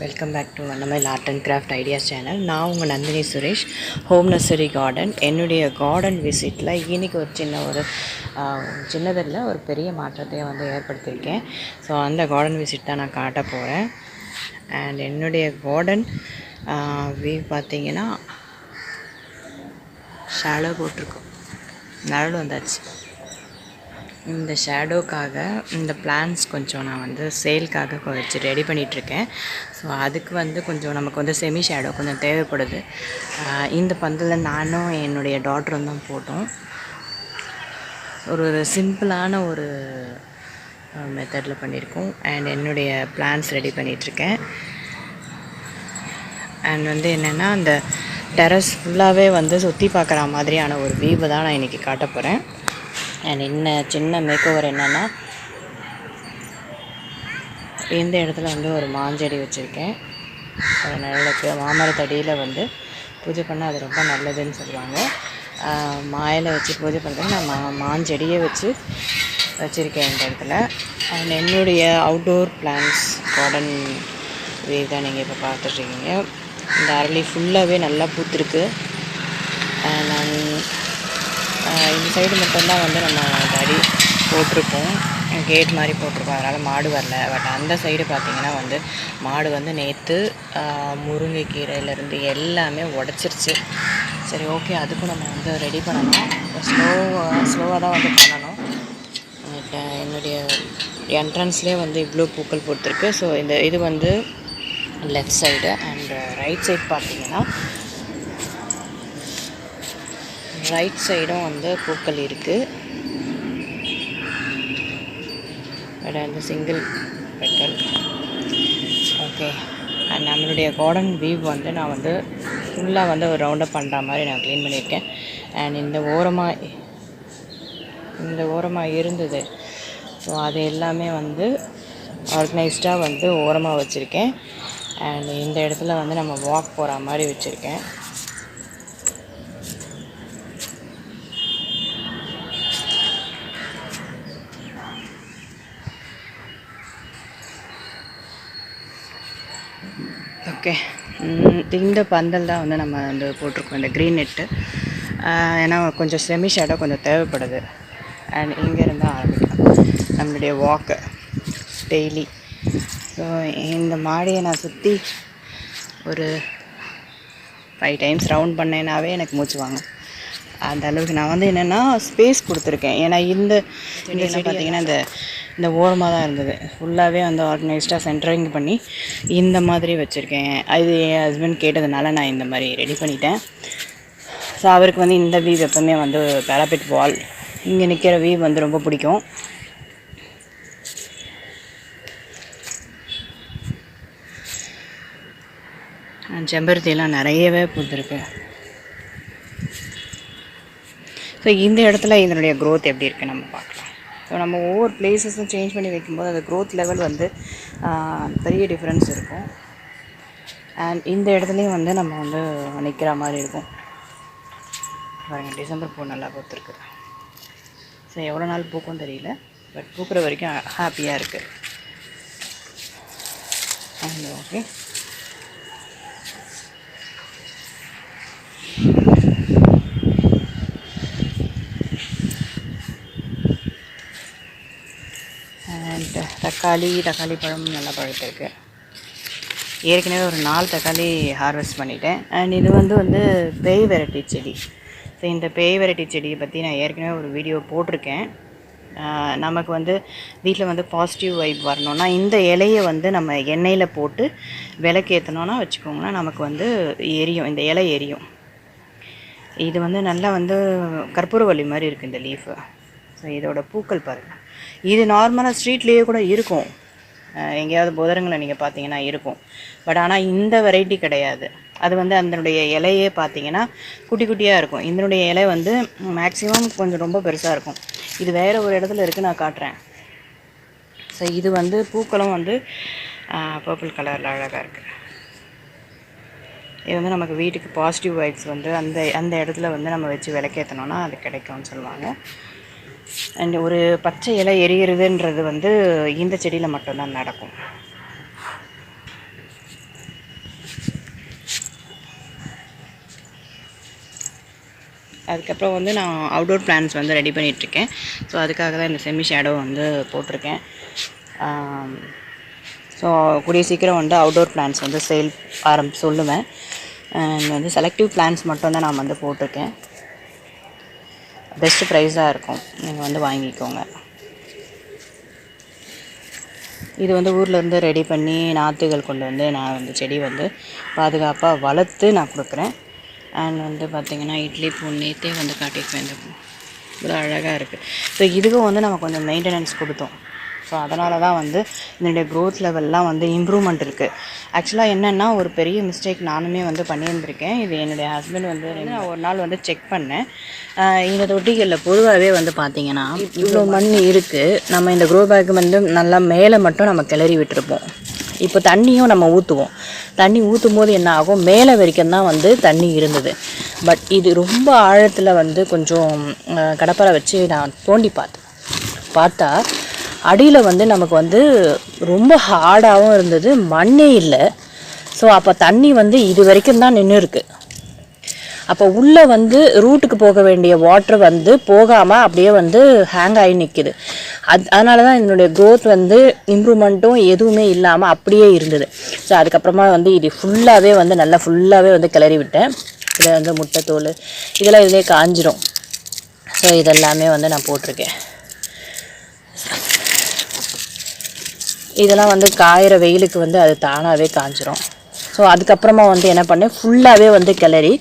Welcome back to Vannamayil art and craft ideas channel நான் உங்கள் Nandini Suresh home nursery garden என்னுடைய garden விசிட்டில் இன்றைக்கி ஒரு சின்ன ஒரு சின்னதில் ஒரு பெரிய மாற்றத்தை வந்து ஏற்படுத்தியிருக்கேன். ஸோ அந்த கார்டன் விசிட் தான் நான் காட்ட போகிறேன் அண்ட் என்னுடைய கார்டன் வியூ பார்த்தீங்கன்னா ஷேடோ போட்டிருக்கோம். நழல் வந்தாச்சு இந்த ஷேடோக்காக இந்த பிளான்ஸ் கொஞ்சம் நான் வந்து சேல்க்காக வச்சு ரெடி பண்ணிகிட்ருக்கேன் ஸோ அதுக்கு வந்து கொஞ்சம் நமக்கு வந்து செமி ஷேடோ கொஞ்சம் தேவைப்படுது. இந்த பந்தில் நானும் என்னுடைய டாட்டரும் தான் போட்டோம். ஒரு ஒரு சிம்பிளான ஒரு மெத்தடில் பண்ணியிருக்கோம். அண்ட் என்னுடைய பிளான்ஸ் ரெடி பண்ணிகிட்ருக்கேன் அண்ட் வந்து என்னென்னா அந்த டெரஸ் ஃபுல்லாகவே வந்து சுற்றி பார்க்குற மாதிரியான ஒரு வியூவை தான் நான் இன்றைக்கி காட்ட போகிறேன் அண்ட் என்ன சின்ன மேக் ஓவர் என்னென்னா இந்த இடத்துல வந்து ஒரு மாஞ்செடி வச்சுருக்கேன். அது நல்லது மாமரத்தடியில் வந்து பூஜை பண்ணால் அது ரொம்ப நல்லதுன்னு சொல்லுவாங்க. மாயில் வச்சு பூஜை பண்ணுறது நான் மா மாஞ்செடியை வச்சு வச்சுருக்கேன் இந்த இடத்துல. அண்ட் என்னுடைய அவுட்டோர் பிளான்ஸ் கார்டன் வே தான் நீங்கள் இப்போ பார்த்துட்ருக்கீங்க இந்த அரளி ஃபுல்லாகவே நல்லா பூத்துருக்கு. இந்த சைடு மட்டும்தான் வந்து நம்ம தடி போட்டிருக்கோம். கேட் மாதிரி போட்டிருக்கோம். அதனால் மாடு வரல. பட் அந்த சைடு பார்த்திங்கன்னா வந்து மாடு வந்து நேற்று முருங்கைக்கீரையிலேருந்து எல்லாமே உடச்சிருச்சு. சரி ஓகே அதுக்கும் நம்ம வந்து ரெடி பண்ணணும். ஸ்லோவாக ஸ்லோவாக தான் வந்து பண்ணணும். என்னுடைய என்ட்ரன்ஸ்லேயே வந்து இவ்வளோ பூக்கள் போட்டிருக்கு ஸோ இந்த இது வந்து left side and right side பார்த்திங்கன்னா ரைட் சைடும் வந்து பூக்கள் இருக்குது பட் அந்த சிங்கிள் பெட்டல் ஓகே அண்ட் நம்மளுடைய கார்டன் வியூ வந்து நான் வந்து ஃபுல்லாக வந்து ஒரு ரவுண்டப் பண்ணுற மாதிரி நான் க்ளீன் பண்ணியிருக்கேன். அண்ட் இந்த ஓரமாக இந்த ஓரமாக இருந்தது. ஸோ அது எல்லாமே வந்து ஆர்கனைஸ்டாக வந்து ஓரமாக வச்சுருக்கேன். அண்ட் இந்த இடத்துல வந்து நம்ம வாக் போகிற மாதிரி வச்சுருக்கேன். ஓகே. இந்த பந்தல் தான் வந்து நம்ம வந்து போட்டிருக்கோம் இந்த க்ரீன் நெட்டு ஏன்னா கொஞ்சம் செமி ஷேடோ கொஞ்சம் தேவைப்படுது. அண்ட் இங்கேருந்து ஆரம்பிக்கலாம். நம்மளுடைய வாக்கு டெய்லி ஸோ இந்த மாடியை நான் சுற்றி ஒரு ஃபைவ் டைம்ஸ் ரவுண்ட் பண்ணேனாவே எனக்கு மூச்சு வாங்க. அந்த அளவுக்கு நான் வந்து என்னென்னா ஸ்பேஸ் கொடுத்துருக்கேன். ஏன்னா இந்த செடியெல்லாம் பார்த்தீங்கன்னா இந்த இந்த ஓரமாக தான் இருந்தது. ஃபுல்லாகவே வந்து ஆர்கனைஸ்டாக சென்டரிங் பண்ணி இந்த மாதிரி வச்சுருக்கேன். அது என் ஹஸ்பண்ட் கேட்டதுனால நான் இந்த மாதிரி ரெடி பண்ணிட்டேன். ஸோ அவருக்கு வந்து இந்த வீவ் எப்பவுமே வந்து பேராபிட் வால் இங்கே நிற்கிற வீவ் வந்து ரொம்ப பிடிக்கும். செம்பருத்தியெல்லாம் நிறையவே பூத்துருக்கு ஸோ இந்த இடத்துல இதனுடைய க்ரோத் எப்படி இருக்குது நம்ம பார்க்கலாம். ஸோ நம்ம ஒவ்வொரு பிளேசஸும் சேஞ்ச் பண்ணி வைக்கும்போது அந்த க்ரோத் லெவல் வந்து பெரிய டிஃப்ரென்ஸ் இருக்கும். அண்ட் இந்த இடத்துலையும் வந்து நம்ம வந்து நிற்கிற மாதிரி இருக்கும். பாருங்க டிசம்பர் பூ நல்லா பூத்துருக்கு ஸோ எவ்வளோ நாள் பூக்கும் தெரியல. பட் பூக்கிற வரைக்கும் ஹாப்பியாக இருக்குது ஓகே அண்ட் தக்காளி தக்காளி பழம் நல்லா பழுத்திருக்கு ஏற்கனவே ஒரு நாலு தக்காளி ஹார்வெஸ்ட் பண்ணிட்டேன். அண்ட் இது வந்து வந்து பேய் வெரைட்டி செடி. ஸோ இந்த பேய் வெரைட்டி செடியை பற்றி நான் ஏற்கனவே ஒரு வீடியோ போட்டிருக்கேன். நமக்கு வந்து வீட்டில் வந்து பாசிட்டிவ் வைப் வரணும்னா இந்த இலையை வந்து நம்ம எண்ணெயில் போட்டு விளக்கேற்றணும்னா வச்சுக்கோங்களேன் நமக்கு வந்து எரியும். இந்த இலை எரியும். இது வந்து நல்லா வந்து கற்பூரவள்ளி மாதிரி இருக்குது இந்த லீஃபு ஸோ இதோட பூக்கள் பாருங்கள் இது நார்மலாக ஸ்ட்ரீட்லேயே கூட இருக்கும். எங்கேயாவது புதரங்களை நீங்கள் பார்த்தீங்கன்னா இருக்கும். பட் ஆனால் இந்த வெரைட்டி கிடையாது. அது வந்து அதனுடைய இலையே பார்த்தீங்கன்னா குட்டி குட்டியாக இருக்கும். இதனுடைய இலை வந்து மேக்ஸிமம் கொஞ்சம் ரொம்ப பெருசாக இருக்கும். இது வேறு ஒரு இடத்துல இருக்குது நான் காட்டுறேன். ஸோ இது வந்து பூக்களும் வந்து பர்பிள் கலரில் அழகாக இருக்குது இது வந்து நமக்கு வீட்டுக்கு பாசிட்டிவ் வைப்ஸ் வந்து அந்த அந்த இடத்துல வந்து நம்ம வச்சு விளக்கேற்றணும்னா அது கிடைக்கும்னு சொல்லுவாங்க. அண்ட் ஒரு பச்சை இலை எரியிறதுன்றது வந்து இந்த செடியில் மட்டும்தான் நடக்கும். அதுக்கப்புறம் வந்து நான் அவுடோர் பிளான்ஸ் வந்து ரெடி பண்ணிகிட்ருக்கேன் ஸோ அதுக்காக தான் இந்த செமி ஷேடோ வந்து போட்டிருக்கேன். ஸோ கூடிய சீக்கிரம் வந்து அவுடோர் பிளான்ஸ் வந்து சேல் ஆரம்பி சொல்லுவேன். அண்ட் வந்து செலக்டிவ் பிளான்ஸ் மட்டும் தான் நான் வந்து போட்டிருக்கேன். பெஸ்ட்டு ப்ரைஸாக இருக்கும். நீங்கள் வந்து வாங்கிக்கோங்க. இது வந்து ஊர்லேருந்து ரெடி பண்ணி நாற்றுகள் கொண்டு வந்து நான் வந்து செடி வந்து பாதுகாப்பாக வளர்த்து நான் கொடுக்குறேன். அண்ட் வந்து பார்த்திங்கன்னா இட்லி பூ நேற்றே வந்து காட்டியிருப்பேன் இந்த இவ்வளோ அழகாக இருக்குது ஸோ இதுக்கும் வந்து நம்ம கொஞ்சம் மெயின்டெனன்ஸ் கொடுத்தோம். ஸோ அதனால தான் வந்து என்னுடைய க்ரோத் லெவல்லாம் வந்து இம்ப்ரூவ்மெண்ட் இருக்குது ஆக்சுவலாக என்னென்னா ஒரு பெரிய மிஸ்டேக் நானுமே வந்து பண்ணியிருந்திருக்கேன். இது என்னுடைய ஹஸ்பண்ட் வந்து நான் ஒரு நாள் வந்து செக் பண்ணேன். இந்த தொட்டிகளில் பொதுவாகவே வந்து பார்த்திங்கன்னா இவ்வளோ மண் இருக்குது நம்ம இந்த க்ரோ பேக் வந்து நல்லா மேலே மட்டும் நம்ம கிளறி விட்டுருப்போம். இப்போ தண்ணியும் நம்ம ஊற்றுவோம் தண்ணி ஊற்றும் போது என்ன ஆகும்? மேலே வரைக்கும் தான் வந்து தண்ணி இருந்தது. பட் இது ரொம்ப ஆழத்தில் வந்து கொஞ்சம் கடப்பரை கடப்பாரை வச்சு நான் தோண்டி பார்த்தேன். பார்த்தா அடியில் வந்து நமக்கு வந்து ரொம்ப ஹார்டாகவும் இருந்தது. மண்ணே இல்லை. ஸோ அப்போ தண்ணி வந்து இது வரைக்கும் தான் நின்று இருக்குது அப்போ உள்ளே வந்து ரூட்டுக்கு போக வேண்டிய வாட்ரு வந்து போகாமல் அப்படியே வந்து ஹேங் ஆகி நிற்கிது அது அதனால தான் இதனுடைய க்ரோத் வந்து இம்ப்ரூவ்மெண்ட்டும் எதுவுமே இல்லாமல் அப்படியே இருந்தது. ஸோ அதுக்கப்புறமா வந்து இது ஃபுல்லாகவே வந்து நல்லா ஃபுல்லாகவே வந்து கிளறி விட்டேன். இதில் வந்து முட்டைத்தோல் இதெல்லாம் இதிலே காஞ்சிரும். ஸோ இதெல்லாமே வந்து நான் போட்டிருக்கேன். இதெல்லாம் வந்து காயிற வெயிலுக்கு வந்து அது தானாகவே காஞ்சிரும். ஸோ அதுக்கப்புறமா வந்து என்ன பண்ணேன்? ஃபுல்லாகவே வந்து கிளறி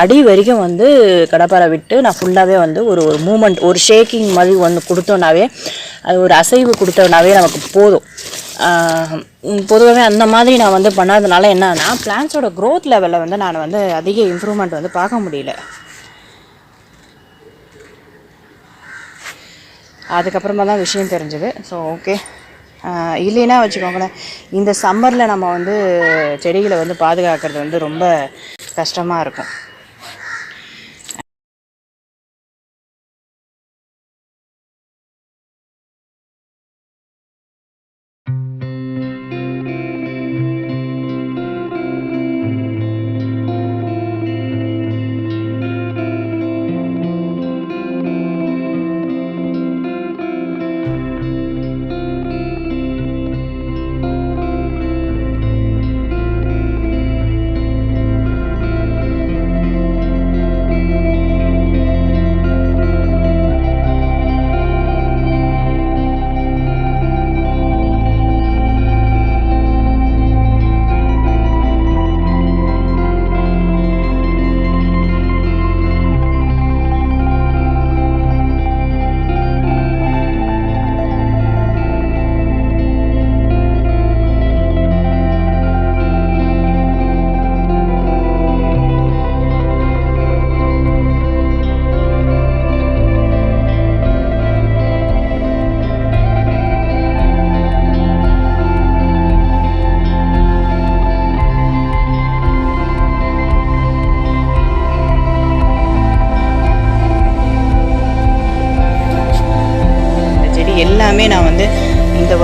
அடி வரைக்கும் வந்து கடப்பாரை விட்டு நான் ஃபுல்லாகவே வந்து ஒரு ஒரு மூமெண்ட் ஒரு ஷேக்கிங் மாதிரி ஒன்று கொடுத்தோன்னாவே அது ஒரு அசைவு கொடுத்தோன்னாவே நமக்கு போதும். பொதுவாகவே அந்த மாதிரி நான் வந்து பண்ணாதனால என்னன்னா பிளான்ஸோட க்ரோத் லெவலில் வந்து நான் வந்து அதிக இம்ப்ரூவ்மெண்ட் வந்து பார்க்க முடியல. அதுக்கப்புறமா தான் விஷயம் தெரிஞ்சது. ஸோ ஓகே இல்லைன்னா வச்சுக்கோங்களேன் இந்த சம்மரில் நம்ம வந்து செடிகளை வந்து பாதுகாக்கிறது வந்து ரொம்ப கஷ்டமாக இருக்கும்.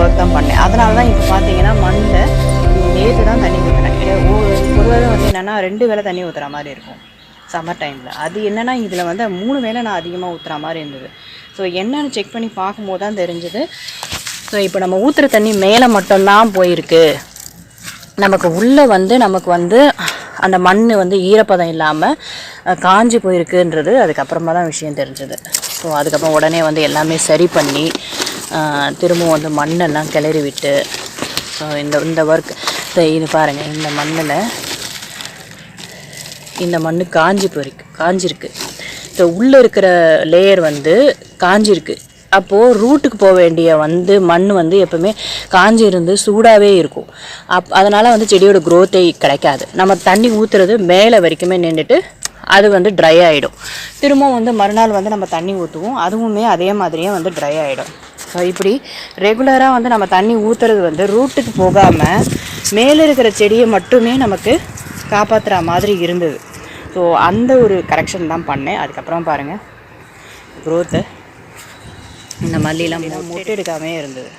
ஒர்க் தான் பண்ணேன். அதனால தான் இப்போ பார்த்தீங்கன்னா மண்ணில் நேற்று தான் தண்ணி ஒரு ஒருவரை வந்து என்னென்னா ரெண்டு வேளை தண்ணி ஊற்றுற மாதிரி இருக்கும். சம்மர் டைமில் அது என்னென்னா இதில் வந்து மூணு வேளை நான் அதிகமாக ஊற்றுற மாதிரி இருந்தது. ஸோ என்னென்னு செக் பண்ணி பார்க்கும்போது தான் தெரிஞ்சது. ஸோ இப்போ நம்ம ஊற்றுற தண்ணி மேலே மட்டும்தான் போயிருக்கு. நமக்கு உள்ளே வந்து நமக்கு வந்து அந்த மண் வந்து ஈரப்பதம் இல்லாமல் காஞ்சி போயிருக்குன்றது அதுக்கப்புறமா தான் விஷயம் தெரிஞ்சது. ஸோ அதுக்கப்புறம் உடனே வந்து எல்லாமே சரி பண்ணி திரும்பவும் வந்து மண்ணெல்லாம் கிளறி விட்டு இந்த இந்த ஒர்க் இது பாருங்கள் இந்த மண்ணில் இந்த மண் காஞ்சி போயிருக்கு காஞ்சிருக்கு. ஸோ உள்ளே இருக்கிற லேயர் வந்து காஞ்சிருக்கு. அப்போது ரூட்டுக்கு போக வேண்டிய வந்து மண் வந்து எப்பவுமே காஞ்சி இருந்து சூடாகவே இருக்கும். அப் அதனால் வந்து செடியோட growth-ஏ கிடைக்காது. நம்ம தண்ணி ஊற்றுறது மேலே வரைக்குமே நின்றுட்டு அது வந்து ட்ரை ஆகிடும் திரும்பவும் வந்து மறுநாள் வந்து நம்ம தண்ணி ஊற்றுவோம் அதுவுமே அதே மாதிரியே வந்து ட்ரை ஆகிடும் இப்படி ரெகுலராக வந்து நம்ம தண்ணி ஊற்றுறது வந்து ரூட்டுக்கு போகாமல் மேலே இருக்கிற செடியை மட்டுமே நமக்கு காப்பாற்றுற மாதிரி இருந்தது. ஸோ அந்த ஒரு கரெக்ஷன் தான் பண்ணேன். அதுக்கப்புறம் பாருங்கள் க்ரோத்து இந்த மல்லிலாம் மொட்டை எடுக்காமே இருந்தது.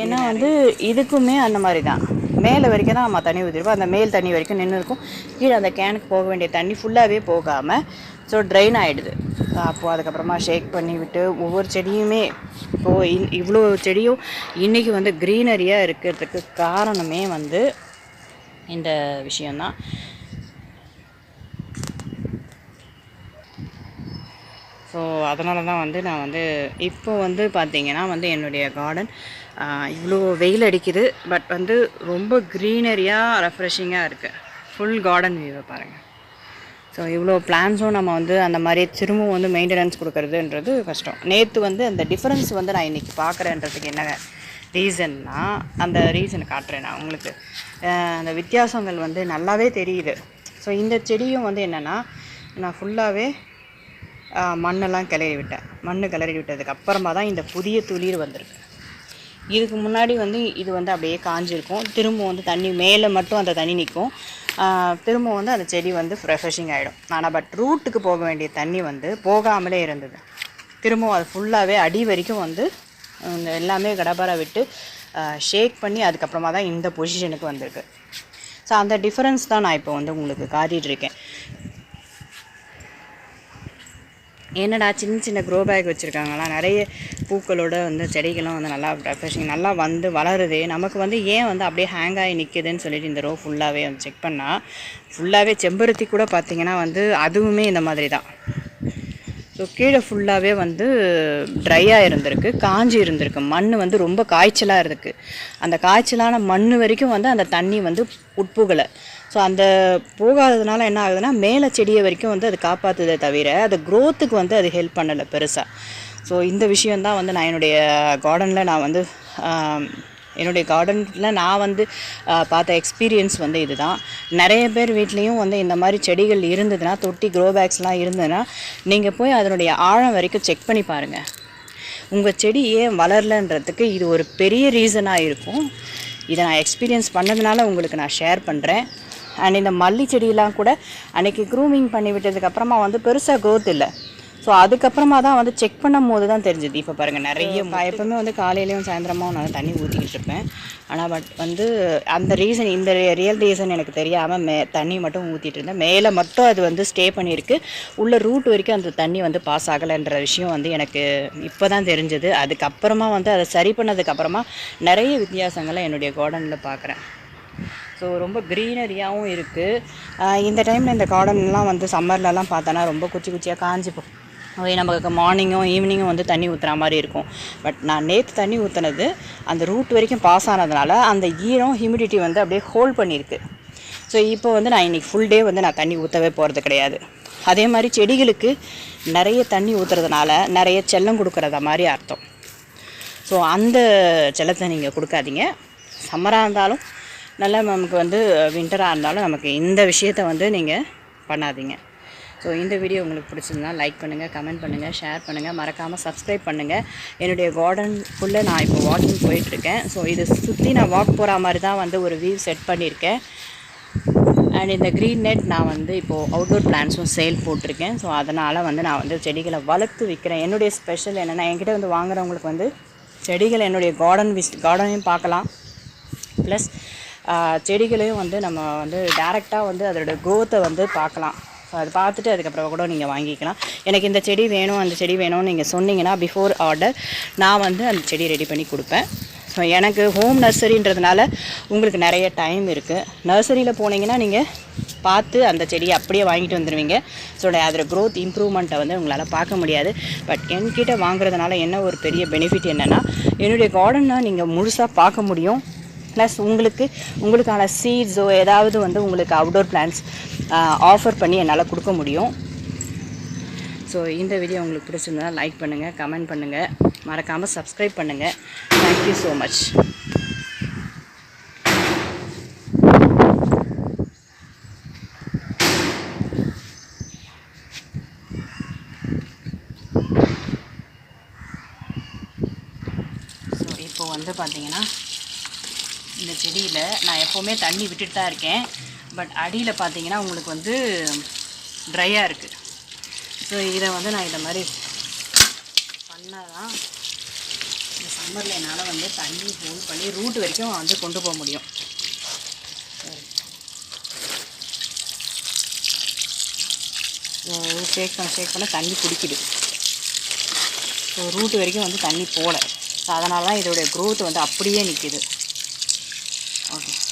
ஏன்னா வந்து இதுக்குமே அந்த மாதிரி தான். மேலே வரைக்கும் தான் நம்ம தண்ணி ஊற்றிருப்போம் அந்த மேல் தண்ணி வரைக்கும் நின்று இருக்கும் கீழே அந்த கேனுக்கு போக வேண்டிய தண்ணி ஃபுல்லாகவே போகாமல் ஸோ ட்ரைன் ஆகிடுது அப்போது அதுக்கப்புறமா ஷேக் பண்ணிவிட்டு ஒவ்வொரு செடியுமே இப்போது இன் இவ்வளோ செடியும் இன்றைக்கி வந்து க்ரீனரியாக இருக்கிறதுக்கு காரணமே வந்து இந்த விஷயந்தான் ஸோ அதனால தான் வந்து நான் வந்து இப்போ வந்து பார்த்திங்கன்னா வந்து என்னுடைய கார்டன் இவ்வளோ வெயில் அடிக்குது. பட் வந்து ரொம்ப க்ரீனரியாக ரெஃப்ரெஷிங்காக இருக்குது ஃபுல் கார்டன் வியூவை பாருங்கள் ஸோ இவ்வளோ பிளான்ஸும் நம்ம வந்து அந்த மாதிரி திரும்பவும் வந்து மெயின்டெனன்ஸ் கொடுக்கறதுன்றது கஷ்டம். நேற்று வந்து அந்த டிஃப்ரென்ஸ் வந்து நான் இன்றைக்கி பார்க்குறேன்றதுக்கு என்ன ரீசன்னா அந்த ரீசனை காட்டுறேன் நான் உங்களுக்கு. அந்த வித்தியாசங்கள் வந்து நல்லாவே தெரியுது. ஸோ இந்த செடியும் வந்து என்னென்னா நான் ஃபுல்லாகவே மண்ணெல்லாம் கிளறி விட்டேன் மண் கிளறி விட்டதுக்கு அப்புறமா தான் இந்த புதிய துளிர் வந்திருக்கு. இதுக்கு முன்னாடி வந்து இது வந்து அப்படியே காஞ்சிருக்கும். திரும்ப வந்து தண்ணி மேலே மட்டும் அந்த தண்ணி நிற்கும். திரும்ப வந்து அந்த செடி வந்து ரெஃப்ரெஷிங் ஆகிடும் ஆனால் பட் ரூட்டுக்கு போக வேண்டிய தண்ணி வந்து போகாமலே இருந்தது. திரும்பவும் அது ஃபுல்லாகவே அடி வரைக்கும் வந்து இந்த எல்லாமே கடபாரா விட்டு ஷேக் பண்ணி அதுக்கப்புறமா தான் இந்த பொசிஷனுக்கு வந்திருக்கு. ஸோ அந்த டிஃப்ரென்ஸ் தான் நான் இப்போ வந்து உங்களுக்கு காட்டிகிட்டு என்னடா சின்ன சின்ன க்ரோ பேக் வச்சுருக்காங்களா? நிறைய பூக்களோட வந்து செடிகளும் வந்து நல்லா ஃப்ரெஷிங் நல்லா வந்து வளருது. நமக்கு வந்து ஏன் வந்து அப்படியே ஹேங் ஆகி நிற்குதுன்னு சொல்லிட்டு இந்த ரோ ஃபுல்லாகவே வந்து செக் பண்ணால் ஃபுல்லாகவே செம்பருத்தி கூட பார்த்திங்கன்னா வந்து அதுவுமே இந்த மாதிரி தான். ஸோ கீழே ஃபுல்லாகவே வந்து ட்ரையாக இருந்திருக்கு காஞ்சி இருந்திருக்கு. மண் வந்து ரொம்ப காய்ச்சலாக இருக்குது அந்த காய்ச்சலான மண் வரைக்கும் வந்து அந்த தண்ணி வந்து உட்புகலை. ஸோ அந்த போகாததுனால என்ன ஆகுதுன்னா மேலே செடியை வரைக்கும் வந்து அது காப்பாற்றுதே தவிர அது க்ரோத்துக்கு வந்து அது ஹெல்ப் பண்ணலை பெருசாக ஸோ இந்த விஷயந்தான் வந்து நான் என்னுடைய கார்டனில் நான் வந்து என்னுடைய கார்டனில் நான் வந்து பார்த்த எக்ஸ்பீரியன்ஸ் வந்து இதுதான். நிறைய பேர் வீட்லேயும் வந்து இந்த மாதிரி செடிகள் இருந்ததுன்னா தொட்டி க்ரோ பேக்ஸ்லாம் இருந்ததுன்னா நீங்கள் போய் அதனுடைய ஆழம் வரைக்கும் செக் பண்ணி பாருங்கள் உங்கள் செடி ஏன் வளரலன்றதுக்கு இது ஒரு பெரிய ரீசனாக இருக்கும். இதை நான் எக்ஸ்பீரியன்ஸ் பண்ணதுனால உங்களுக்கு நான் ஷேர் பண்ணுறேன் அண்ட் இந்த மல்லி செடியெல்லாம் கூட அன்றைக்கி க்ரூமிங் பண்ணி விட்டதுக்கு அப்புறமா வந்து பெருசாக growth இல்லை. ஸோ அதுக்கப்புறமா தான் வந்து செக் பண்ணும் போது தான் தெரிஞ்சுது. இப்போ பாருங்கள் நிறைய எப்போவுமே வந்து காலையிலையும் சாயந்தரமும் நான் தண்ணி ஊற்றிக்கிட்டு இருப்பேன். ஆனால் பட் வந்து அந்த ரீசன் இந்த ரியல் ரீசன் எனக்கு தெரியாமல் மே தண்ணி மட்டும் ஊற்றிட்டு இருந்தேன். மேலே மட்டும் அது வந்து ஸ்டே பண்ணியிருக்கு. உள்ள ரூட் வரைக்கும் அந்த தண்ணி வந்து பாஸ் ஆகலைன்ற விஷயம் வந்து எனக்கு இப்போ தான் தெரிஞ்சது. அதுக்கப்புறமா வந்து அதை சரி பண்ணதுக்கப்புறமா நிறைய வித்தியாசங்களை என்னுடைய கார்டனில் பார்க்குறேன் ஸோ ரொம்ப க்ரீனரியாகவும் இருக்குது இந்த டைமில் இந்த கார்டன்லாம் வந்து சம்மர்லலாம் பார்த்தோன்னா ரொம்ப குச்சி குச்சியாக காஞ்சி போ. அதே நமக்கு மார்னிங்கும் ஈவினிங்கும் வந்து தண்ணி ஊற்றுற மாதிரி இருக்கும். பட் நான் நேற்று தண்ணி ஊற்றுனது அந்த ரூட் வரைக்கும் பாஸ் ஆனதுனால அந்த ஈரம் ஹியூமிடிட்டி வந்து அப்படியே ஹோல்ட் பண்ணியிருக்கு ஸோ இப்போ வந்து நான் இன்றைக்கி ஃபுல் டே வந்து நான் தண்ணி ஊற்றவே போகிறது கிடையாது. அதே மாதிரி செடிகளுக்கு நிறைய தண்ணி ஊற்றுறதுனால நிறைய செல்லம் கொடுக்குறத மாதிரி அர்த்தம். ஸோ அந்த செல்லத்தை நீங்கள் கொடுக்காதீங்க. சம்மராக இருந்தாலும் நல்லா நமக்கு வந்து வின்டராக இருந்தாலும் நமக்கு இந்த விஷயத்த வந்து நீங்கள் பண்ணாதீங்க. ஸோ இந்த வீடியோ உங்களுக்கு பிடிச்சிருந்தா லைக் பண்ணுங்கள் கமெண்ட் பண்ணுங்கள் ஷேர் பண்ணுங்கள் மறக்காமல் சப்ஸ்கிரைப் பண்ணுங்கள் என்னுடைய கார்டனுக்குள்ளே நான் இப்போ வாக்கிங் போயிட்டுருக்கேன். ஸோ இதை சுற்றி நான் வாக் போகிற மாதிரி தான் வந்து ஒரு வியூ செட் பண்ணியிருக்கேன். அண்ட் இந்த க்ரீன் நெட் நான் வந்து இப்போது அவுட்டோர் பிளான்ஸும் சேல் போட்டிருக்கேன். ஸோ அதனால் வந்து நான் வந்து செடிகளை வளர்த்து விற்கிறேன் என்னுடைய ஸ்பெஷல் என்னென்னா என்கிட்ட வந்து வாங்குறவங்களுக்கு வந்து செடிகள் என்னுடைய கார்டன் விஸ் கார்டனையும் பார்க்கலாம். ப்ளஸ் செடிகளையும் வந்து நம்ம வந்து டேரெக்டாக வந்து அதோடய க்ரோத்தை வந்து பார்க்கலாம். ஸோ அது பார்த்துட்டு அதுக்கப்புறம் கூட நீங்கள் வாங்கிக்கலாம். எனக்கு இந்த செடி வேணும் அந்த செடி வேணும்னு நீங்கள் சொன்னீங்கன்னா பிஃபோர் ஆர்டர் நான் வந்து அந்த செடி ரெடி பண்ணி கொடுப்பேன். ஸோ எனக்கு ஹோம் நர்சரின்றதுனால உங்களுக்கு நிறைய டைம் இருக்குது நர்சரியில் போனீங்கன்னா நீங்கள் பார்த்து அந்த செடியை அப்படியே வாங்கிட்டு வந்துடுவீங்க ஸோ அதோடய க்ரோத் இம்ப்ரூவ்மெண்ட்டை வந்து உங்களால் பார்க்க முடியாது. பட் என்கிட்ட வாங்குறதுனால என்ன ஒரு பெரிய பெனிஃபிட் என்னென்னா என்னுடைய கார்டனை நீங்கள் முழுசாக பார்க்க முடியும். ப்ளஸ் உங்களுக்கு உங்களுக்கான சீட்ஸோ ஏதாவது வந்து உங்களுக்கு அவுடோர் பிளான்ஸ் ஆஃபர் பண்ணி என்னால் கொடுக்க முடியும். ஸோ இந்த வீடியோ உங்களுக்கு பிடிச்சிருந்தா லைக் பண்ணுங்கள் கமெண்ட் பண்ணுங்கள் மறக்காமல் சப்ஸ்கிரைப் பண்ணுங்கள் தேங்க்யூ ஸோ மச் இப்போ வந்து பார்த்திங்கன்னா இந்த செடியில் நான் எப்போவுமே தண்ணி விட்டுட்டு தான் இருக்கேன். பட் அடியில் பார்த்தீங்கன்னா உங்களுக்கு வந்து ட்ரையாக இருக்குது ஸோ இதை வந்து நான் இதை மாதிரி பண்ணால் தான் இந்த சம்மரில் என்னால் வந்து தண்ணி ஹோல்ட் பண்ணி ரூட் வரைக்கும் வந்து கொண்டு போக முடியும். ஷேக் பண்ண ஷேக் பண்ண தண்ணி குடிக்குது. ஸோ ரூட்டு வரைக்கும் வந்து தண்ணி போகலை ஸோ அதனால தான் இதோடைய க்ரோத் வந்து அப்படியே நிற்கிது ஓகே